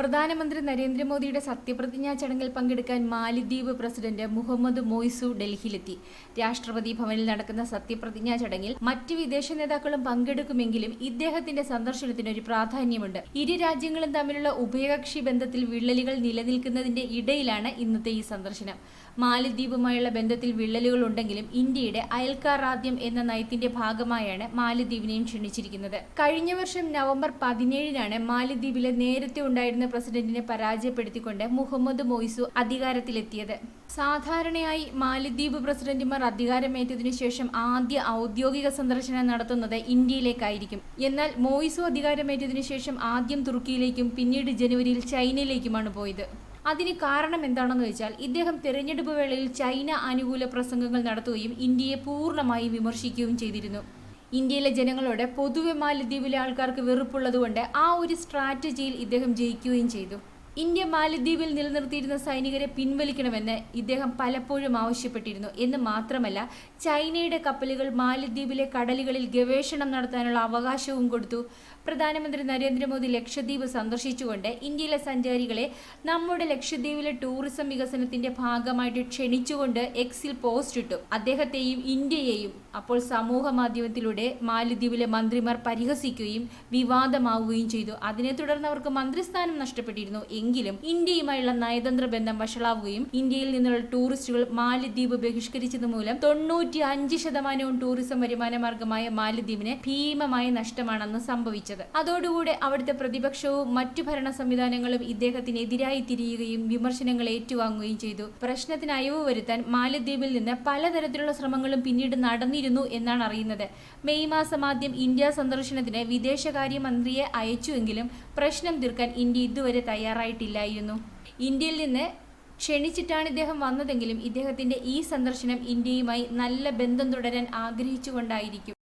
പ്രധാനമന്ത്രി നരേന്ദ്രമോദിയുടെ സത്യപ്രതിജ്ഞാ ചടങ്ങിൽ പങ്കെടുക്കാൻ മാലിദ്വീപ് പ്രസിഡന്റ് മുഹമ്മദ് മൊയ്സു ഡൽഹിയിലെത്തി. രാഷ്ട്രപതി ഭവനിൽ നടക്കുന്ന സത്യപ്രതിജ്ഞാ ചടങ്ങിൽ മറ്റ് വിദേശ നേതാക്കളും പങ്കെടുക്കുമെങ്കിലും ഇദ്ദേഹത്തിന്റെ സന്ദർശനത്തിന് ഒരു പ്രാധാന്യമുണ്ട്. ഇരു രാജ്യങ്ങളും തമ്മിലുള്ള ഉഭയകക്ഷി ബന്ധത്തിൽ വിള്ളലുകൾ നിലനിൽക്കുന്നതിന്റെ ഇടയിലാണ് ഇന്നത്തെ ഈ സന്ദർശനം. മാലിദ്വീപുമായുള്ള ബന്ധത്തിൽ വിള്ളലുകൾ ഉണ്ടെങ്കിലും ഇന്ത്യയുടെ അയൽക്കാർ ആദ്യം എന്ന നയത്തിന്റെ ഭാഗമായാണ് മാലിദ്വീപിനെയും ക്ഷണിച്ചിരിക്കുന്നത്. കഴിഞ്ഞ വർഷം നവംബർ പതിനേഴിനാണ് മാലിദ്വീപിലെ നേരത്തെ ഉണ്ടായിരുന്ന പ്രസിഡന്റിനെ പരാജയപ്പെടുത്തിക്കൊണ്ട് മുഹമ്മദ് മൊയ്സു അധികാരത്തിലെത്തിയത്. സാധാരണയായി മാലിദ്വീപ് പ്രസിഡന്റുമാർ അധികാരമേറ്റതിനു ശേഷം ആദ്യ ഔദ്യോഗിക സന്ദർശനം നടത്തുന്നത് ഇന്ത്യയിലേക്കായിരിക്കും. എന്നാൽ മോയിസു അധികാരമേറ്റതിനു ശേഷം ആദ്യം തുർക്കിയിലേക്കും പിന്നീട് ജനുവരിയിൽ ചൈനയിലേക്കുമാണ് പോയത്. അതിന് കാരണം എന്താണെന്ന് വെച്ചാൽ ഇദ്ദേഹം തെരഞ്ഞെടുപ്പ് വേളയിൽ ചൈന അനുകൂല പ്രസംഗങ്ങൾ നടത്തുകയും ഇന്ത്യയെ പൂർണമായി വിമർശിക്കുകയും ചെയ്തിരുന്നു. ഇന്ത്യയിലെ ജനങ്ങളോട് പൊതുവെ മാലദ്വീപിലെ ആൾക്കാർക്ക് വെറുപ്പുള്ളതുകൊണ്ട് ആ ഒരു സ്ട്രാറ്റജിയിൽ ഇദ്ദേഹം ജയിക്കുകയും ചെയ്തു. ഇന്ത്യ മാലദ്വീപിൽ നിലനിർത്തിയിരുന്ന സൈനികരെ പിൻവലിക്കണമെന്ന് ഇദ്ദേഹം പലപ്പോഴും ആവശ്യപ്പെട്ടിരുന്നു. എന്ന് മാത്രമല്ല ചൈനയുടെ കപ്പലുകൾ മാലദ്വീപിലെ കടലുകളിൽ ഗവേഷണം നടത്താനുള്ള അവകാശവും കൊടുത്തു. പ്രധാനമന്ത്രി നരേന്ദ്രമോദി ലക്ഷദ്വീപ് സന്ദർശിച്ചുകൊണ്ട് ഇന്ത്യയിലെ സഞ്ചാരികളെ നമ്മുടെ ലക്ഷദ്വീപിലെ ടൂറിസം വികസനത്തിന്റെ ഭാഗമായിട്ട് ക്ഷണിച്ചുകൊണ്ട് എക്സിൽ പോസ്റ്റ് ഇട്ടു. അദ്ദേഹത്തെയും ഇന്ത്യയെയും അപ്പോൾ സമൂഹ മാധ്യമത്തിലൂടെ മാലദ്വീപിലെ മന്ത്രിമാർ പരിഹസിക്കുകയും വിവാദമാവുകയും ചെയ്തു. അതിനെ തുടർന്ന് അവർക്ക് മന്ത്രിസ്ഥാനം നഷ്ടപ്പെട്ടിരുന്നു. എങ്കിലും ഇന്ത്യയുമായുള്ള നയതന്ത്ര ബന്ധം വഷളാവുകയും ഇന്ത്യയിൽ നിന്നുള്ള ടൂറിസ്റ്റുകൾ മാലദ്വീപ് ബഹിഷ്കരിച്ചത് മൂലം തൊണ്ണൂറ്റി അഞ്ച് ശതമാനവും ടൂറിസം വരുമാന മാർഗമായ മാലദ്വീപിന് ഭീമമായ നഷ്ടമാണെന്ന് സംഭവിച്ചത്. അതോടുകൂടെ അവിടുത്തെ പ്രതിപക്ഷവും മറ്റു ഭരണ സംവിധാനങ്ങളും ഇദ്ദേഹത്തിനെതിരായി തിരിയുകയും വിമർശനങ്ങൾ ഏറ്റുവാങ്ങുകയും ചെയ്തു. പ്രശ്നത്തിന് അയവ് വരുത്താൻ മാലദ്വീപിൽ നിന്ന് പലതരത്തിലുള്ള ശ്രമങ്ങളും പിന്നീട് നടന്നിരുന്നു എന്നാണ് അറിയുന്നത്. മെയ് മാസം ആദ്യം ഇന്ത്യ സന്ദർശനത്തിന് വിദേശകാര്യമന്ത്രിയെ അയച്ചുവെങ്കിലും പ്രശ്നം തീർക്കാൻ ഇന്ത്യ ഇതുവരെ തയ്യാറായിട്ടില്ലായിരുന്നു ഇന്ത്യയിൽ നിന്ന് ക്ഷണിച്ചിട്ടാണ് ഇദ്ദേഹം വന്നതെങ്കിലും ഇദ്ദേഹത്തിന്റെ ഈ സന്ദർശനം ഇന്ത്യയുമായി നല്ല ബന്ധം തുടരാൻ ആഗ്രഹിച്ചുകൊണ്ടായിരിക്കും.